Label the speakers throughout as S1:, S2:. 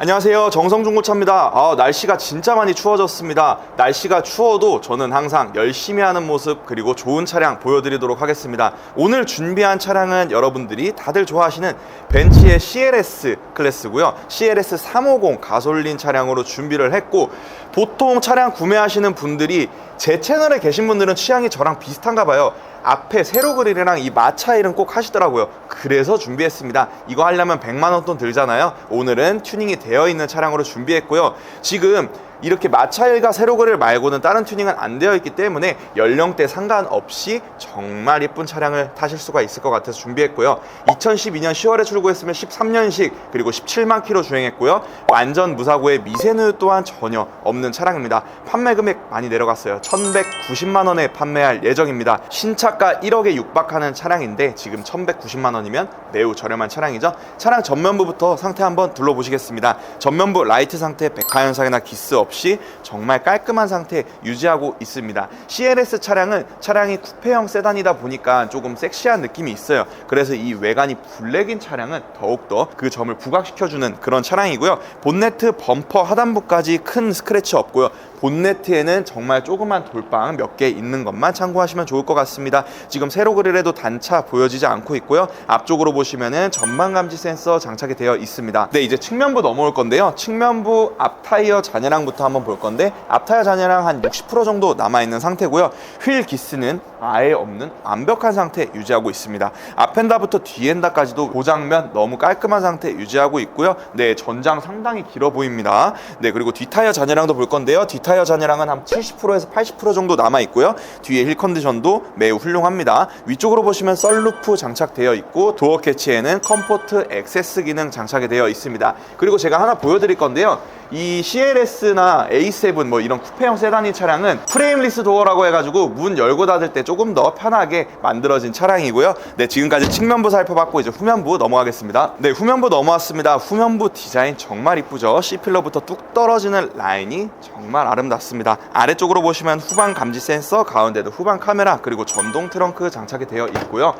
S1: 안녕하세요. 정성중고차입니다. 아, 날씨가 진짜 많이 추워졌습니다. 날씨가 추워도 저는 항상 열심히 하는 모습 그리고 좋은 차량 보여드리도록 하겠습니다. 오늘 준비한 차량은 여러분들이 다들 좋아하시는 벤츠의 CLS 클래스고요. CLS 350 가솔린 차량으로 준비를 했고 보통 차량 구매하시는 분들이 제 채널에 계신 분들은 취향이 저랑 비슷한가 봐요 앞에 세로 그릴이랑 이 마차일은 꼭 하시더라고요. 그래서 준비했습니다. 이거 하려면 100만 원 돈 들잖아요. 오늘은 튜닝이 되어 있는 차량으로 준비했고요. 지금 이렇게 마차일과 세로 그릴 말고는 다른 튜닝은 안 되어 있기 때문에 연령대 상관없이 정말 예쁜 차량을 타실 수가 있을 것 같아서 준비했고요. 2012년 10월에 출고했으면 13년식 그리고 17만 킬로 주행했고요. 완전 무사고에 미세누 또한 전혀 없는 차량입니다. 판매 금액 많이 내려갔어요. 1,190만 원에 판매할 예정입니다. 신차가 1억에 육박하는 차량인데 지금 1,190만 원이면 매우 저렴한 차량이죠. 차량 전면부부터 상태 한번 둘러보시겠습니다. 전면부 라이트 상태 백화 현상이나 기스 없이 정말 깔끔한 상태 유지하고 있습니다. CLS 차량은 차량이 쿠페형 세단이다 보니까 조금 섹시한 느낌이 있어요. 그래서 이 외관이 블랙인 차량은 더욱더 그 점을 부각시켜주는 그런 차량이고요. 본네트 범퍼 하단부까지 큰 스크래치 없고요. 본네트에는 정말 조그만 돌방 몇 개 있는 것만 참고하시면 좋을 것 같습니다. 지금 세로 그릴에도 단차 보여지지 않고 있고요. 앞쪽으로 보시면은 전방 감지 센서 장착이 되어 있습니다. 네, 이제 측면부 넘어올 건데요. 측면부 앞 타이어 잔해량부터 한번 볼 건데 앞 타이어 잔해량 한60% 정도 남아 있는 상태고요. 휠 기스는 아예 없는 완벽한 상태 유지하고 있습니다. 앞엔다부터 뒤엔다까지도 고장면 너무 깔끔한 상태 유지하고 있고요. 네, 전장 상당히 길어 보입니다. 네, 그리고 뒷 타이어 잔해량도 볼 건데요. 뒷 타이어 잔해량은 한 70%에서 80% 정도 남아 있고요. 뒤에 힐 컨디션도 매우 훌륭합니다. 위쪽으로 보시면 썰루프 장착되어 있고 도어 캐치에는 컴포트 액세스 기능 장착이 되어 있습니다. 그리고 제가 하나 보여드릴 건데요. 이 CLS나 A7 뭐 이런 쿠페형 세단인 차량은 프레임리스 도어라고 해가지고 문 열고 닫을 때 조금 더 편하게 만들어진 차량이고요. 네, 지금까지 측면부 살펴봤고 이제 후면부 넘어가겠습니다. 네, 후면부 넘어왔습니다. 후면부 디자인 정말 이쁘죠. C필러부터 뚝 떨어지는 라인이 정말 아름답습니다. 아래쪽으로 보시면 후방 감지 센서, 가운데도 후방 카메라, 그리고 전동 트렁크 장착이 되어 있고요.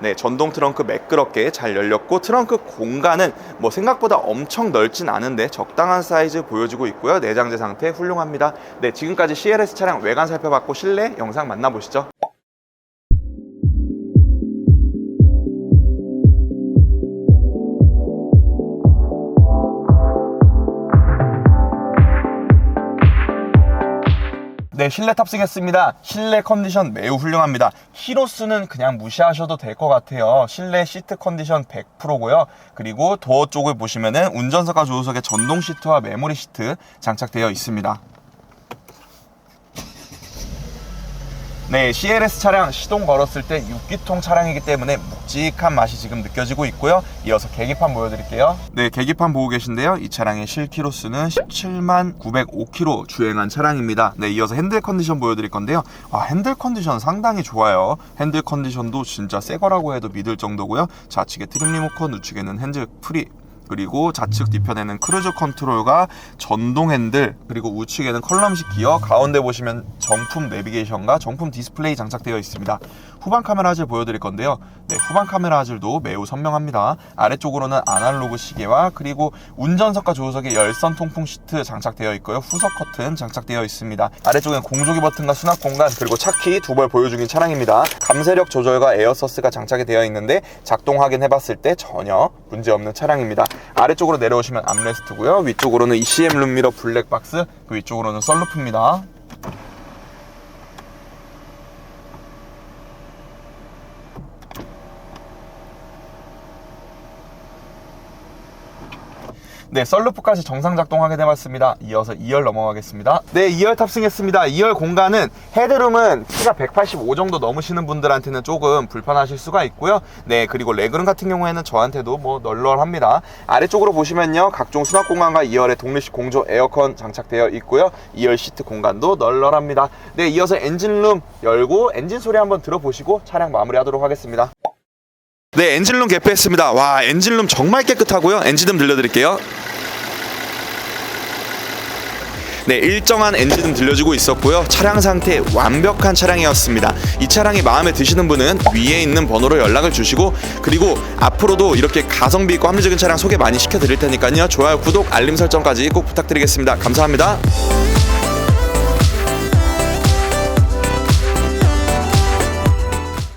S1: 네, 전동 트렁크 매끄럽게 잘 열렸고 트렁크 공간은 뭐 생각보다 엄청 넓진 않은데 적당한 사이즈 보여주고 있고요. 내장재 상태 훌륭합니다. 네, 지금까지 CLS 차량 외관 살펴봤고 실내 영상 만나보시죠. 네, 실내 탑승했습니다. 실내 컨디션 매우 훌륭합니다. 히로스는 그냥 무시하셔도 될 것 같아요. 실내 시트 컨디션 100%고요. 그리고 도어 쪽을 보시면은 운전석과 조수석에 전동 시트와 메모리 시트 장착되어 있습니다. 네, CLS 차량 시동 걸었을 때 6기통 차량이기 때문에 묵직한 맛이 지금 느껴지고 있고요. 이어서 계기판 보여드릴게요. 네, 계기판 보고 계신데요. 이 차량의 실키로수는 17만 905km 주행한 차량입니다. 네, 이어서 핸들 컨디션 보여드릴 건데요. 아, 핸들 컨디션 상당히 좋아요. 핸들 컨디션도 진짜 새 거라고 해도 믿을 정도고요. 좌측에 트림 리모컨, 우측에는 핸들 프리 그리고 좌측 뒤편에는 크루즈 컨트롤과 전동 핸들 그리고 우측에는 컬럼식 기어 가운데 보시면 정품 내비게이션과 정품 디스플레이 장착되어 있습니다 후방 카메라 화질 보여드릴 건데요. 네, 후방 카메라 화질도 매우 선명합니다. 아래쪽으로는 아날로그 시계와 그리고 운전석과 조수석에 열선 통풍 시트 장착되어 있고요. 후석 커튼 장착되어 있습니다. 아래쪽엔 공조기 버튼과 수납 공간 그리고 차키 두 벌 보유 중인 차량입니다. 감세력 조절과 에어서스가 장착이 되어 있는데 작동 확인해봤을 때 전혀 문제없는 차량입니다. 아래쪽으로 내려오시면 암레스트고요. 위쪽으로는 ECM 룸미러 블랙박스, 그 위쪽으로는 썬루프입니다. 네, 썰루프까지 정상 작동하게 돼봤습니다. 이어서 2열 넘어가겠습니다. 네, 2열 탑승했습니다. 2열 공간은 헤드룸은 키가 185 정도 넘으시는 분들한테는 조금 불편하실 수가 있고요. 네, 그리고 레그룸 같은 경우에는 저한테도 뭐 널널합니다. 아래쪽으로 보시면요, 각종 수납 공간과 2열에 독립식 공조 에어컨 장착되어 있고요. 2열 시트 공간도 널널합니다. 네, 이어서 엔진룸 열고 엔진 소리 한번 들어보시고 차량 마무리하도록 하겠습니다. 네, 엔진룸 개폐했습니다. 와, 엔진룸 정말 깨끗하고요. 엔진음 들려드릴게요. 네, 일정한 엔진은 들려주고 있었고요. 차량 상태 완벽한 차량이었습니다. 이 차량이 마음에 드시는 분은 위에 있는 번호로 연락을 주시고 그리고 앞으로도 이렇게 가성비 있고 합리적인 차량 소개 많이 시켜드릴 테니까요. 좋아요, 구독, 알림 설정까지 꼭 부탁드리겠습니다. 감사합니다.